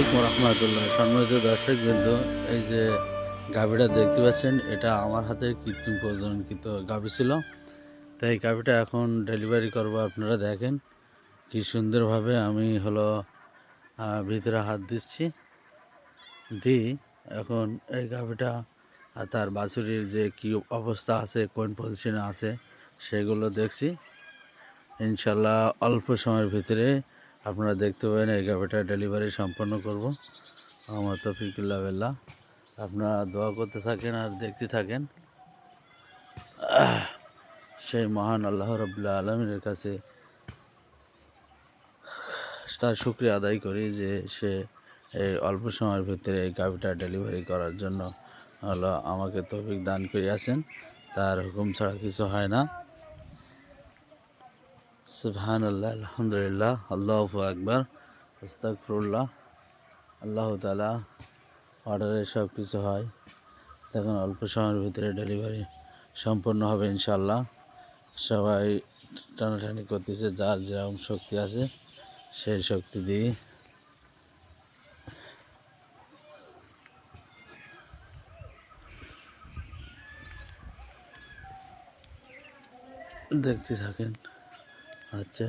আলাইকুম রহমতুল্লাহ। সম্মানিত দর্শক বিন্দু, এই যে গাভিটা দেখতে পাচ্ছেন, এটা আমার হাতের কৃত্রিম প্রজননকৃত গাভি ছিল। তাই গাভিটা এখন ডেলিভারি করব, আপনারা দেখেন কি সুন্দরভাবে আমি হলো ভিতরে হাত দিচ্ছি। দিই এখন এই গাভিটা আর তার বাছুরির যে কি অবস্থা আছে, কোন পজিশনে আছে, সেগুলো দেখছি। ইনশাল্লাহ অল্প সময়ের ভিতরে আপনারা দেখতে পাবেন এই গাভিটা ডেলিভারি সম্পন্ন করব। আমার তফিকুল্লাহ বেল্লা আপনারা দোয়া করতে থাকেন আর দেখতে থাকেন। সেই মহান আল্লাহ রবুল্লাহ আলমিনের কাছে তার শুক্রিয়া আদায় করি যে সে এই অল্প সময়ের ভিতরে এই গাভিটা ডেলিভারি করার জন্য হলো আমাকে তৌফিক দান করিয়াছেন। তার হুকুম ছাড়া কিছু হয় না। সুবহান আল্লাহ আলহামদুলিল্লাহ, আল্লাহ আকবর আস্তাকফরুল্লাহ আল্লাহ তালা অর্ডারে সব কিছু হয়। দেখুন, অল্প সময়ের ভিতরে ডেলিভারি সম্পন্ন হবে ইনশাল্লাহ সবাই টানাটানি করতেছে, যার যেরকম শক্তি আছে, সেই শক্তি দিয়ে। দেখতে থাকেন। अच्छा।